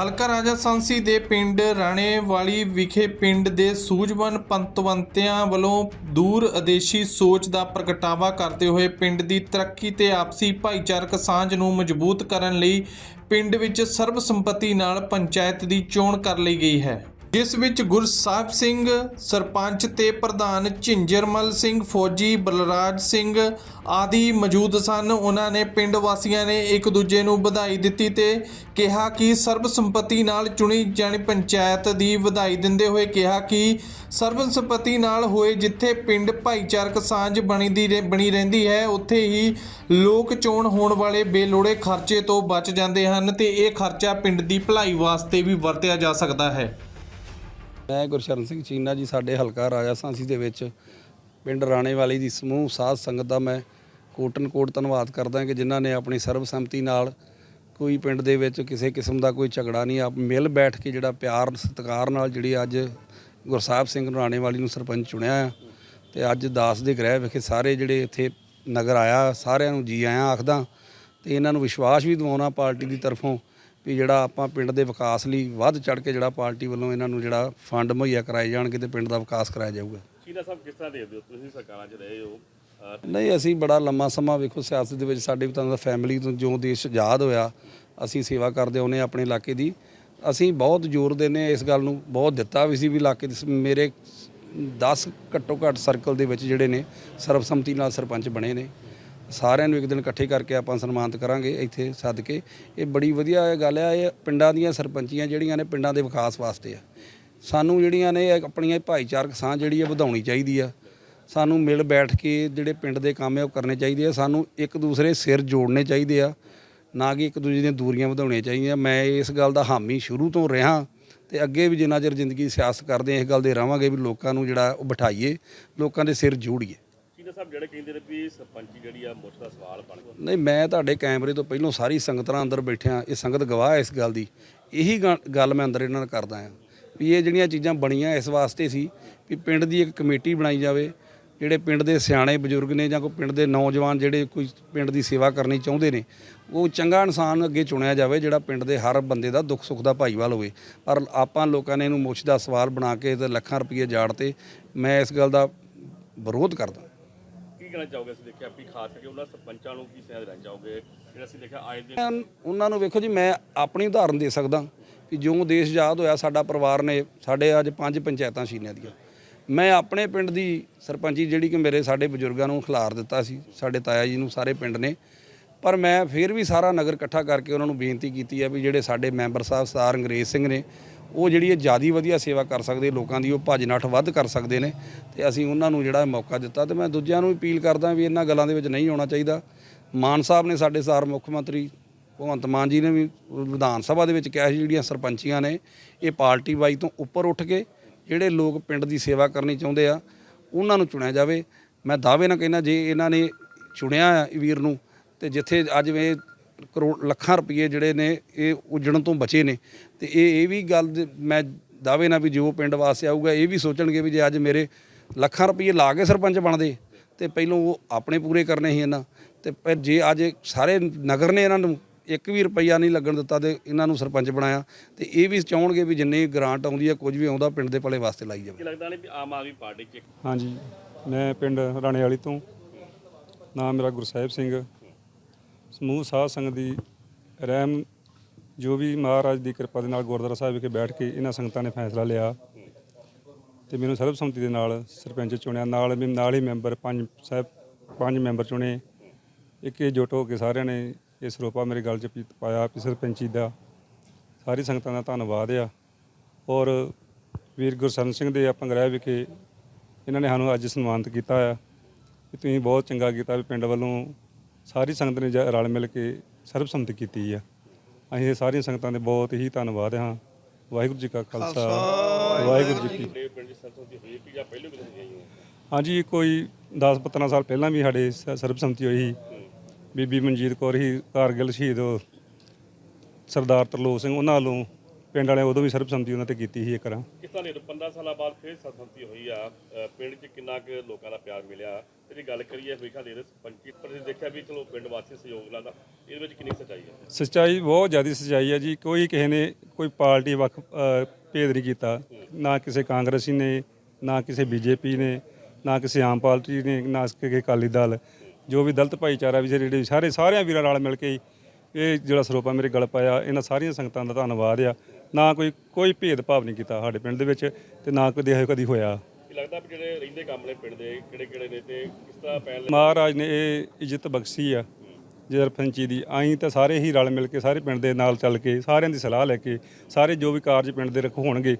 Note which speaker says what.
Speaker 1: ਹਲਕਾ ਰਾਜਾ ਸਾਂਸੀ ਦੇ ਪਿੰਡ ਰਾਣੇਵਾਲੀ ਵਿਖੇ ਪਿੰਡ ਦੇ ਸੂਝਵਾਨ ਪੰਤਵੰਤਿਆਂ ਵੱਲੋਂ ਦੂਰ ਅਦੇਸ਼ੀ ਸੋਚ ਦਾ ਪ੍ਰਗਟਾਵਾ ਕਰਦੇ ਹੋਏ ਪਿੰਡ ਦੀ ਤਰੱਕੀ ਤੇ ਆਪਸੀ ਭਾਈਚਾਰਕ ਸਾਂਝ ਨੂੰ ਮਜ਼ਬੂਤ ਕਰਨ ਲਈ ਪਿੰਡ ਵਿੱਚ ਸਰਬਸੰਮਤੀ ਨਾਲ ਪੰਚਾਇਤ ਦੀ ਚੋਣ ਕਰ ਲਈ ਗਈ ਹੈ। ਜਿਸ ਵਿੱਚ ਗੁਰਸਾਹਿਬ ਸਿੰਘ ਸਰਪੰਚ ਤੇ ਪ੍ਰਧਾਨ ਝਿੰਜਰਮਲ ਸਿੰਘ ਫੌਜੀ, ਬਲਰਾਜ ਸਿੰਘ ਆਦਿ ਮੌਜੂਦ ਸਨ। ਉਹਨਾਂ ਨੇ ਪਿੰਡ ਵਾਸੀਆਂ ਨੇ ਇੱਕ ਦੂਜੇ ਨੂੰ ਵਧਾਈ ਦਿੱਤੀ ਤੇ ਕਿਹਾ ਕਿ ਸਰਬਸੰਮਤੀ ਨਾਲ ਚੁਣੀ ਜਾਣੀ ਪੰਚਾਇਤ ਦੀ ਵਧਾਈ ਦਿੰਦੇ ਹੋਏ ਕਿਹਾ ਕਿ ਸਰਬਸੰਮਤੀ ਨਾਲ ਹੋਏ ਜਿੱਥੇ ਪਿੰਡ ਭਾਈਚਾਰਕ ਸਾਂਝ ਬਣੀ ਦੀ ਰਹਿ- ਬਣੀ ਰਹਿੰਦੀ ਹੈ, ਉੱਥੇ ਹੀ ਲੋਕ ਚੋਣ ਹੋਣ ਵਾਲੇ ਬੇਲੋੜੇ ਖਰਚੇ ਤੋਂ ਬਚ ਜਾਂਦੇ ਹਨ ਤੇ ਇਹ ਖਰਚਾ ਪਿੰਡ ਦੀ ਭਲਾਈ ਵਾਸਤੇ ਵੀ ਵਰਤਿਆ ਜਾ ਸਕਦਾ ਹੈ।
Speaker 2: ਮੈਂ ਗੁਰਸ਼ਰਨ ਸਿੰਘ ਚੀਨਾ ਜੀ, ਸਾਡੇ ਹਲਕਾ ਰਾਜਾ ਸਾਂਸੀ ਦੇ ਵਿੱਚ, ਪਿੰਡ ਰਾਣੇਵਾਲੀ ਦੀ ਸਮੂਹ ਸਾਧ ਸੰਗਤ ਦਾ ਮੈਂ ਕੋਟਨ ਕੋਟ ਧੰਨਵਾਦ ਕਰਦਾ ਕਿ ਜਿਨ੍ਹਾਂ ਨੇ ਆਪਣੀ ਸਰਬਸੰਮਤੀ ਨਾਲ ਕੋਈ ਪਿੰਡ ਦੇ ਵਿੱਚ ਕਿਸੇ ਕਿਸਮ ਦਾ ਕੋਈ ਝਗੜਾ ਨਹੀਂ, ਆਪ ਮਿਲ ਬੈਠ ਕੇ ਜਿਹੜਾ ਪਿਆਰ, ਸਤਿਕਾਰ ਨਾਲ ਜਿਹੜੀ ਅੱਜ ਗੁਰਸਾਹਿਬ ਸਿੰਘ ਰਾਣੇਵਾਲੀ ਨੂੰ ਸਰਪੰਚ ਚੁਣਿਆ ਆ, ਤੇ ਅੱਜ ਦਾਸ ਦੇ ਗ੍ਰਹਿ ਵਿਖੇ ਸਾਰੇ ਜਿਹੜੇ ਇੱਥੇ ਨਗਰ ਆਇਆ, ਸਾਰਿਆਂ ਨੂੰ ਜੀ ਆਇਆਂ ਆਖਦਾ, ਤੇ ਇਹਨਾਂ ਨੂੰ ਵਿਸ਼ਵਾਸ ਵੀ ਦਿਵਾਉਣਾ ਪਾਰਟੀ ਦੀ ਤਰਫੋਂ ਵੀ ਜਿਹੜਾ ਆਪਾਂ ਪਿੰਡ ਦੇ ਵਿਕਾਸ ਲਈ ਵੱਧ ਚੜ ਕੇ ਜਿਹੜਾ ਪਾਰਟੀ ਵੱਲੋਂ ਇਹਨਾਂ ਨੂੰ ਜਿਹੜਾ ਫੰਡ ਮੁਹੱਈਆ ਕਰਾਏ ਜਾਣਗੇ ਤੇ ਪਿੰਡ ਦਾ ਵਿਕਾਸ ਕਰਾਇਆ ਜਾਊਗਾ।
Speaker 3: ਸ਼ੀਨਾ ਸਾਹਿਬ ਕਿਸ ਤਰ੍ਹਾਂ ਦੇਖਦੇ ਹੋ ਤੁਸੀਂ ਸਰਕਾਰਾਂ 'ਚ ਰਹੇ ਹੋ?
Speaker 2: ਨਹੀਂ ਅਸੀਂ ਬੜਾ ਲੰਮਾ ਸਮਾਂ ਵੇਖੋ ਸਿਆਸਤ ਦੇ ਵਿੱਚ ਸਾਡੇ ਵੀ ਤਾਂ ਫੈਮਿਲੀ ਤੋਂ ਜੋ ਦੇਸ਼ ਆਜ਼ਾਦ ਹੋਇਆ ਅਸੀਂ ਸੇਵਾ ਕਰਦੇ ਆਉਂਦੇ ਹਾਂ ਆਪਣੇ ਇਲਾਕੇ ਦੀ। ਅਸੀਂ ਬਹੁਤ ਜ਼ੋਰ ਹਾਂ ਇਸ ਗੱਲ ਨੂੰ ਬਹੁਤ ਦਿੱਤਾ ਵੀ ਸੀ ਵੀ ਇਲਾਕੇ ਦੇ ਮੇਰੇ 10 ਘੱਟੋ ਘੱਟ ਸਰਕਲ ਦੇ ਵਿੱਚ ਜਿਹੜੇ ਨੇ ਸਰਬਸੰਮਤੀ ਨਾਲ ਸਰਪੰਚ ਬਣੇ ਨੇ। ਸਾਰਿਆਂ ਨੂੰ ਇੱਕ ਦਿਨ ਇਕੱਠੇ ਕਰਕੇ ਆਪਾਂ ਸਨਮਾਨਿਤ ਕਰਾਂਗੇ ਇੱਥੇ ਸੱਦ ਕੇ ਇਹ ਬੜੀ ਵਧੀਆ ਗੱਲ ਆ, ਇਹ ਪਿੰਡਾਂ ਦੀਆਂ ਸਰਪੰਚੀਆਂ ਜਿਹੜੀਆਂ ਨੇ ਪਿੰਡਾਂ ਦੇ ਵਿਕਾਸ ਵਾਸਤੇ ਆ। ਸਾਨੂੰ ਜਿਹੜੀਆਂ ਨੇ ਆਪਣੀਆਂ ਭਾਈਚਾਰਕ ਸਾਂਝ ਜਿਹੜੀ ਆ ਵਧਾਉਣੀ ਚਾਹੀਦੀ ਆ। ਸਾਨੂੰ ਮਿਲ ਬੈਠ ਕੇ ਜਿਹੜੇ ਪਿੰਡ ਦੇ ਕੰਮ ਆ ਉਹ ਕਰਨੇ ਚਾਹੀਦੇ ਆ। ਸਾਨੂੰ ਇੱਕ ਦੂਸਰੇ ਸਿਰ ਜੋੜਨੇ ਚਾਹੀਦੇ ਆ, ਨਾ ਕਿ ਇੱਕ ਦੂਜੇ ਦੀਆਂ ਦੂਰੀਆਂ ਵਧਾਉਣੀਆਂ ਚਾਹੀਦੀਆਂ। ਮੈਂ ਇਸ ਗੱਲ ਦਾ ਹਾਮੀ ਸ਼ੁਰੂ ਤੋਂ ਰਿਹਾ ਤੇ ਅੱਗੇ ਵੀ ਜਿੰਨਾ ਚਿਰ ਜ਼ਿੰਦਗੀ ਸਿਆਸਤ ਕਰਦੇ ਆ, ਇਸ ਗੱਲ ਦੇ ਰਵਾਂਗੇ ਵੀ ਲੋਕਾਂ ਨੂੰ ਜਿਹੜਾ ਉਹ ਬਿਠਾਈਏ, ਲੋਕਾਂ ਦੇ ਸਿਰ ਜੋੜੀਏ।
Speaker 3: ਸ਼ੀਨਾ ਸਾਹਿਬ ਜਿਹੜੇ ਕਹਿੰਦੇ ਨੇ ਵੀ ਸਰਪੰਚੀ ਜਿਹੜੀ ਆ ਮੁੱਖ ਦਾ ਸਵਾਲ ਬਣ ਗਿਆ।
Speaker 2: ਨਹੀਂ, ਮੈਂ ਤੁਹਾਡੇ ਕੈਮਰੇ ਤੋਂ ਪਹਿਲਾਂ ਸਾਰੀ ਸੰਗਤਾਂ ਅੰਦਰ ਬੈਠਿਆ ਇਹ ਸੰਗਤ ਗਵਾਹ ਹੈ ਇਸ ਗੱਲ ਦੀ। ਇਹੀ ਗ- ਗੱਲ ਮੈਂ ਅੰਦਰ ਇਹਨਾਂ ਨਾਲ ਕਰਦਾ ਆ ਵੀ ਇਹ ਜਿਹੜੀਆਂ ਚੀਜ਼ਾਂ ਬਣੀਆਂ ਇਸ ਵਾਸਤੇ ਸੀ ਵੀ ਪਿੰਡ ਦੀ ਇੱਕ ਕਮੇਟੀ ਬਣਾਈ ਜਾਵੇ, ਜਿਹੜੇ ਪਿੰਡ ਦੇ ਸਿਆਣੇ ਬਜ਼ੁਰਗ ਨੇ ਜਾਂ ਕੋਈ ਪਿੰਡ ਦੇ ਨੌਜਵਾਨ ਜਿਹੜੇ ਕੋਈ ਪਿੰਡ ਦੀ ਸੇਵਾ ਕਰਨੀ ਚਾਹੁੰਦੇ ਨੇ, ਉਹ ਚੰਗਾ ਇਨਸਾਨ ਅੱਗੇ ਚੁਣਿਆ ਜਾਵੇ ਜਿਹੜਾ ਪਿੰਡ ਦੇ ਹਰ ਬੰਦੇ ਦਾ ਦੁੱਖ ਸੁੱਖ ਦਾ ਭਾਈਵਾਲ ਹੋਵੇ। ਪਰ ਆਪਾਂ ਲੋਕਾਂ ਨੇ ਇਹਨੂੰ ਮੁੱਛ ਦਾ ਸਵਾਲ ਬਣਾ ਕੇ ਤੇ ਲੱਖਾਂ ਰੁਪਏ ਜਾੜ ਤੇ ਮੈਂ ਇਸ ਗੱਲ ਦਾ ਵਿਰੋਧ ਕਰਦਾ।
Speaker 3: ਕਹਿਣਾ ਚਾਹੋਗੇ? ਅਸੀਂ ਦੇਖਿਆ ਵੀ ਖਾਸ ਕਰਕੇ ਉਹਨਾਂ ਸਰਪੰਚਾਂ ਨੂੰ ਕੀ ਸੇਧ ਦੇਣਾ ਚਾਹੋਗੇ ਜਿਹੜਾ ਅਸੀਂ ਦੇਖਿਆ ਆਏ ਦਿਨ
Speaker 2: ਉਹਨਾਂ ਨੂੰ ਵੇਖੋ ਜੀ, ਮੈਂ ਆਪਣੀ ਉਦਾਹਰਨ ਦੇ ਸਕਦਾ ਕਿ ਜਿਉਂ ਦੇਸ਼ ਆਜ਼ਾਦ ਹੋਇਆ, ਸਾਡਾ ਪਰਿਵਾਰ ਨੇ ਸਾਡੇ ਅੱਜ ਪੰਜ ਪੰਚਾਇਤਾਂ ਸੀਨੀਆਂ ਦੀਆਂ। ਮੈਂ ਆਪਣੇ ਪਿੰਡ ਦੀ ਸਰਪੰਚੀ ਜਿਹੜੀ ਕਿ ਮੇਰੇ ਸਾਡੇ ਬਜ਼ੁਰਗਾਂ ਨੂੰ ਖਿਲਾਰ ਦਿੱਤਾ ਸੀ, ਸਾਡੇ ਤਾਇਆ ਜੀ ਨੂੰ ਸਾਰੇ ਪਿੰਡ ਨੇ। ਪਰ ਮੈਂ ਫਿਰ ਵੀ ਸਾਰਾ ਨਗਰ ਇਕੱਠਾ ਕਰਕੇ ਉਹਨਾਂ ਨੂੰ ਬੇਨਤੀ ਕੀਤੀ ਹੈ ਵੀ ਜਿਹੜੇ ਸਾਡੇ ਮੈਂਬਰ ਸਾਹਿਬ, ਸਰਦਾਰ ਅੰਗਰੇਜ਼ ਸਿੰਘ ਨੇ ਉਹ ਜਿਹੜੀ ਹੈ ਜਿਆਦੀ ਵਧੀਆ ਸੇਵਾ ਕਰ ਸਕਦੇ ਲੋਕਾਂ ਦੀ, ਉਹ ਭੱਜ ਨੱਠ ਵੱਧ ਕਰ ਸਕਦੇ ਨੇ ਤੇ ਅਸੀਂ ਉਹਨਾਂ ਨੂੰ ਜਿਹੜਾ ਮੌਕਾ ਦਿੱਤਾ ਤੇ ਮੈਂ ਦੂਜਿਆਂ ਨੂੰ ਅਪੀਲ ਕਰਦਾ ਵੀ ਇਹਨਾਂ ਗੱਲਾਂ ਦੇ ਵਿੱਚ ਨਹੀਂ ਆਉਣਾ ਚਾਹੀਦਾ। ਮਾਨ ਸਾਹਿਬ ਨੇ ਸਾਡੇ ਸਾਰ ਮੁੱਖ ਮੰਤਰੀ ਭਗਵੰਤ ਮਾਨ ਜੀ ਨੇ ਵੀ ਵਿਧਾਨ ਸਭਾ ਦੇ ਵਿੱਚ ਕਿਹਾ ਸੀ, ਜਿਹੜੀਆਂ ਸਰਪੰਚੀਆਂ ਨੇ, ਇਹ ਪਾਰਟੀ ਵਾਈ ਤੋਂ ਉੱਪਰ ਉੱਠ ਕੇ ਜਿਹੜੇ ਲੋਕ ਪਿੰਡ ਦੀ ਸੇਵਾ ਕਰਨੀ ਚਾਹੁੰਦੇ ਆ, ਉਹਨਾਂ ਨੂੰ ਚੁਣਿਆ ਜਾਵੇ। ਮੈਂ ਦਾਅਵੇ ਨਾਲ ਕਹਿੰਦਾ, ਜੇ ਇਹਨਾਂ ਨੇ ਚੁਣਿਆ ਆ ਵੀਰ ਨੂੰ, ਤੇ ਜਿੱਥੇ ਅੱਜ ਇਹ ਕਰੋੜ ਲੱਖਾਂ ਰੁਪਏ ਜਿਹੜੇ ਨੇ ਇਹ ਉਜੜਨ ਤੋਂ ਬਚੇ ਨੇ। ਤੇ ਇਹ ਇਹ ਵੀ ਗੱਲ ਮੈਂ ਦਾਅਵੇ ਨਾਲ ਵੀ ਜੋ ਪਿੰਡ ਵਾਸਤੇ ਆਊਗਾ ਇਹ ਵੀ ਸੋਚਣਗੇ ਵੀ ਜੇ ਅੱਜ ਮੇਰੇ ਲੱਖਾਂ ਰੁਪਏ ਲਾ ਕੇ ਸਰਪੰਚ ਬਣਦੇ ਤੇ ਪਹਿਲੋਂ ਉਹ ਆਪਣੇ ਪੂਰੇ ਕਰਨੇ ਸੀ ਇਹਨਾਂ। ਤੇ ਪਰ ਜੇ ਅੱਜ ਸਾਰੇ ਨਗਰ ਨੇ ਇਹਨਾਂ ਨੂੰ ਇੱਕ ਵੀ ਰੁਪਈਆ ਨਹੀਂ ਲੱਗਣ ਦਿੱਤਾ ਤੇ ਇਹਨਾਂ ਨੂੰ ਸਰਪੰਚ ਬਣਾਇਆ ਤੇ ਇਹ ਵੀ ਚਾਹਣਗੇ ਵੀ ਜਿੰਨੀ ਗ੍ਰਾਂਟ ਆਉਂਦੀ ਹੈ ਕੁਝ ਵੀ ਆਉਂਦਾ ਪਿੰਡ ਦੇ ਭਲੇ ਵਾਸਤੇ ਲਾਈ ਜਾਵੇ।
Speaker 3: ਕੀ ਲੱਗਦਾ ਨਹੀਂ ਵੀ ਆਮ ਆਦਮੀ ਪਾਰਟੀ 'ਚ
Speaker 4: ਹਾਂਜੀ ਮੈਂ ਪਿੰਡ ਰਾਣੇ ਵਾਲੀ ਤੋਂ। ਨਾਮ ਮੇਰਾ ਗੁਰਸਾਹਿਬ ਸਿੰਘ। ਸਮੂਹ ਸਾਧ ਸੰਗਤ ਦੀ ਰਹਿਮ, ਜੋ ਵੀ ਮਹਾਰਾਜ ਦੀ ਕਿਰਪਾ ਦੇ ਨਾਲ ਗੁਰਦੁਆਰਾ ਸਾਹਿਬ ਵਿਖੇ ਬੈਠ ਕੇ ਇਹਨਾਂ ਸੰਗਤਾਂ ਨੇ ਫੈਸਲਾ ਲਿਆ ਤੇ ਮੈਨੂੰ ਸਰਬਸੰਮਤੀ ਦੇ ਨਾਲ ਸਰਪੰਚ ਚੁਣਿਆ। ਨਾਲ ਵੀ ਨਾਲ ਹੀ ਮੈਂਬਰ ਪੰਜ ਸਾਹਿਬ, ਪੰਜ ਮੈਂਬਰ ਚੁਣੇ। ਇੱਕ ਜੁਟ ਹੋ ਕੇ ਸਾਰਿਆਂ ਨੇ ਇਹ ਸਰੋਪਾ ਮੇਰੇ ਗੱਲ 'ਚ ਪਾਇਆ ਵੀ ਸਰਪੰਚੀ ਦਾ। ਸਾਰੀ ਸੰਗਤਾਂ ਦਾ ਧੰਨਵਾਦ ਆ। ਔਰ ਵੀਰ ਗੁਰਸਰਨ ਸਿੰਘ ਦੇ ਆਪਾਂ ਗ੍ਰਹਿ ਵਿਖੇ ਇਹਨਾਂ ਨੇ ਸਾਨੂੰ ਅੱਜ ਸਨਮਾਨਿਤ ਕੀਤਾ ਆ। ਕਿ ਤੁਸੀਂ ਬਹੁਤ ਚੰਗਾ ਕੀਤਾ ਵੀ ਪਿੰਡ ਵੱਲੋਂ ਸਾਰੀ ਸੰਗਤ ਨੇ ਜ- ਰਲ ਮਿਲ ਕੇ ਸਰਬਸੰਮਤੀ ਕੀਤੀ ਆ। ਅਸੀਂ ਇਹ ਸਾਰੀਆਂ ਸੰਗਤਾਂ ਦੇ ਬਹੁਤ ਹੀ ਧੰਨਵਾਦ ਹਾਂ। ਵਾਹਿਗੁਰੂ ਜੀ ਕਾ ਖਾਲਸਾ ਵਾਹਿਗੁਰੂ ਜੀ ਕੀ ਹਾਂਜੀ ਕੋਈ 10 15 ਸਾਲ ਪਹਿਲਾਂ ਵੀ ਸਾਡੇ ਸ- ਸਰਬਸੰਮਤੀ ਹੋਈ ਸੀ। ਬੀਬੀ ਮਨਜੀਤ ਕੌਰ ਹੀ ਕਾਰਗਿਲ ਸ਼ਹੀਦ ਸਰਦਾਰ ਤਰਲੋਕ ਸਿੰਘ ਉਹਨਾਂ ਵੱਲੋਂ ਪਿੰਡ ਵਾਲਿਆਂ ਉਦੋਂ ਵੀ ਸਰਬਸੰਮਤੀ ਉਹਨਾਂ ਤੇ ਕੀਤੀ ਸੀ ਇੱਕ ਵਾਰ
Speaker 3: ਕਿਸ ਤਰ੍ਹਾਂ ਦੇ 15 ਸਾਲਾਂ ਬਾਅਦ ਫਿਰ ਸਰਬਸੰਮਤੀ ਹੋਈ ਆ। ਅ, ਪਿੰਡ 'ਚ ਕਿੰਨਾ ਕੁ ਲੋਕਾਂ ਦਾ ਪਿਆਰ ਮਿਲਿਆ? ਤੇ ਜੇ ਗੱਲ ਕਰੀਏ ਵੇਖਾ ਦੇ ਸਰਪੰਚੀ ਪਰ ਜੇ ਦੇਖਿਆ ਵੀ ਚਲੋ ਪਿੰਡ ਵਾਸੀ ਸਹਿਯੋਗ ਲਾਦਾ। ਇਹਦੇ ਵਿੱਚ ਕਿੰਨੀ ਸੱਚਾਈ ਹੈ?
Speaker 4: ਸੱਚਾਈ ਬਹੁਤ ਜ਼ਿਆਦਾ ਸੱਚਾਈ ਹੈ ਜੀ। ਕੋਈ ਕਿਸੇ ਨੇ ਕੋਈ ਪਾਰਟੀ ਵੱਖ ਅ, ਭੇਦ ਨਹੀਂ ਕੀਤਾ। ਨਾ ਕਿਸੇ ਕਾਂਗਰਸੀ ਨੇ ਨਾ ਕਿਸੇ ਬੀਜੇਪੀ ਨੇ ਨਾ ਕਿਸੇ ਆਮ ਪਾਰਟੀ ਨੇ ਨਾ ਕਿਸੇ ਅਕਾਲੀ ਦਲ। ਜੋ ਵੀ ਦਲਿਤ ਭਾਈਚਾਰਾ ਵੀ ਜਿਹੜੇ ਸਾਰੇ ਸਾਰਿਆਂ ਵੀਰਾਂ ਨਾਲ ਮਿਲ ਕੇ ਇਹ ਜਿਹੜਾ ਸਰੋਪਾ ਮੇਰੇ ਗਲ ਪਾਇਆ ਇਹਨਾਂ ਸਾਰੀਆਂ ਸੰਗਤਾਂ ਦਾ ਧੰਨਵਾਦ ਆ। ਨਾ ਕੋਈ ਕੋਈ ਭੇਦਭਾਵ ਨਹੀਂ ਕੀਤਾ ਸਾਡੇ ਪਿੰਡ ਦੇ ਵਿੱਚ ਤੇ ਨਾ ਕਦੇ ਇਹੋ ਕਦੀ ਹੋਇਆ।
Speaker 3: ਕੀ ਲੱਗਦਾ ਵੀ ਜਿਹੜੇ ਰਹਿੰਦੇ ਕੰਮ ਨੇ ਪਿੰਡ ਦੇ ਕਿਹੜੇ ਕਿਹੜੇ ਨੇ ਤੇ ਕਿਸ ਤਰ੍ਹਾਂ ਪਹਿਲ
Speaker 4: ਮਹਾਰਾਜ ਨੇ ਇਹ ਇੱਜ਼ਤ ਬਖਸ਼ੀ ਆ। ਜਰਫੰਚੀ ਦੀ ਆਈ ਤਾਂ ਸਾਰੇ ਹੀ ਰਲ ਮਿਲ ਕੇ ਸਾਰੇ ਪਿੰਡ ਦੇ ਨਾਲ ਚੱਲ ਕੇ ਸਾਰਿਆਂ ਦੀ ਸਲਾਹ ਲੈ ਕੇ ਸਾਰੇ ਜੋ ਵੀ ਕਾਰਜ ਪਿੰਡ ਦੇ ਰਖ ਹੋਣਗੇ